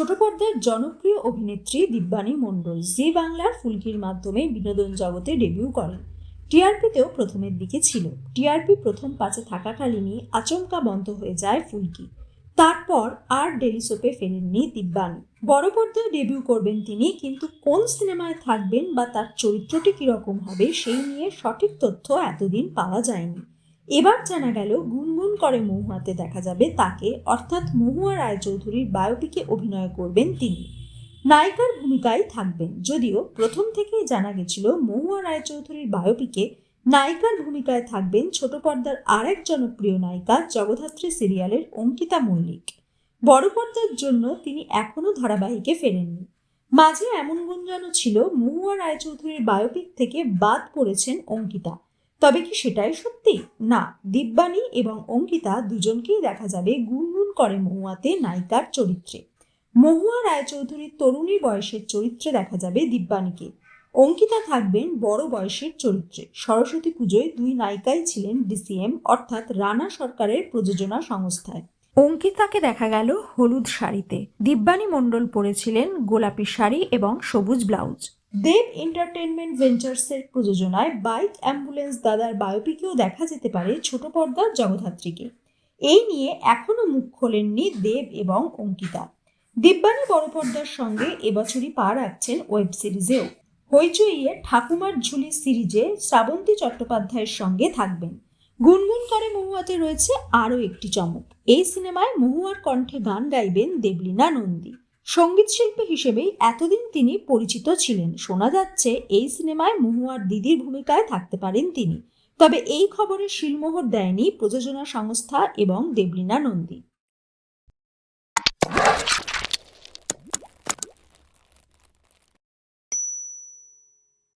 ছোট পর্দার জনপ্রিয় অভিনেত্রী দিব্যানী মণ্ডল জি বাংলার ফুলকির মাধ্যমে বিনোদন জগতে ডেবিউ করেন। টিআরপিতেও প্রথমের দিকে ছিল। টিআরপি প্রথম পাঁচে থাকাকালীনই আচমকা বন্ধ হয়ে যায় ফুলকি। তারপর আর ডেলি সোপে ফেরেননি দিব্যানী। বড় পর্দায় ডেবিউ করবেন তিনি, কিন্তু কোন সিনেমায় থাকবেন বা তার চরিত্রটি কীরকম হবে, সেই নিয়ে সঠিক তথ্য এতদিন পাওয়া যায়নি। এবার জানা গেল গুনগুন করে মহুয়াতে দেখা যাবে তাকে, অর্থাৎ মহুয়া রায়চৌধুরীর বায়োপিকে অভিনয় করবেন তিনি। নায়িকার ভূমিকায় থাকবেন, যদিও প্রথম থেকেই জানা গেছিল মহুয়া রায়চৌধুরীর বায়োপিকে নায়িকার ভূমিকায় থাকবেন ছোট পর্দার আরেক জনপ্রিয় নায়িকা জগদ্ধাত্রী সিরিয়ালের অঙ্কিতা মল্লিক। বড় পর্দার জন্য তিনি এখনও ধারাবাহিকে ফেরেননি। মাঝে এমন গুঞ্জনও ছিল মহুয়া রায়চৌধুরীর বায়োপিক থেকে বাদ পড়েছেন অঙ্কিতা। তবে কি সেটাই সত্যি? না, দিব্যানী এবং অঙ্কিতা দুজনকেই দেখা যাবে গুনগুন করে মহুয়াতে নায়িকার চরিত্রে। মহুয়া রায়চৌধুরীর তরুণী বয়সের চরিত্রে দেখা যাবে দিব্যানীকে। অঙ্কিতা থাকবেন বড় বয়সের চরিত্রে। সরস্বতী পুজোয় দুই নায়িকাই ছিলেন ডিসিএম, অর্থাৎ রানা সরকারের প্রযোজনা সংস্থায়। অঙ্কিতাকে দেখা গেল হলুদ শাড়িতে। দিব্যানী মণ্ডল পরেছিলেন গোলাপি শাড়ি এবং সবুজ ব্লাউজ। দেব এন্টারটেনমেন্ট ভেঞ্চার্সের প্রযোজনায় বাইক অ্যাম্বুলেন্স দাদার বায়োপিকেও দেখা যেতে পারে ছোট পর্দার জগধাত্রীকে এই নিয়ে এখনও মুখ খোলেননি দেব এবং অঙ্কিতা। দিব্যানী বড় পর্দার সঙ্গে এবছরই পা রাখছেন ওয়েব সিরিজেও। হইচইয়ে ঠাকুমার ঝুলি সিরিজে শ্রাবন্তী চট্টোপাধ্যায়ের সঙ্গে থাকবেন। গুনগুন করে মহুয়াতে রয়েছে আরও একটি চমক। এই সিনেমায় মহুয়ার কণ্ঠে গান গাইবেন দেবলীনা নন্দী। সংগীত শিল্পী হিসেবেই এতদিন তিনি পরিচিত ছিলেন। শোনা যাচ্ছে, এই সিনেমায় মহুয়ার দিদির ভূমিকায় থাকতে পারেন তিনি। তবে এই খবরে শিলমোহর দেয়নি প্রযোজনা সংস্থা এবং দেবলীনা নন্দী।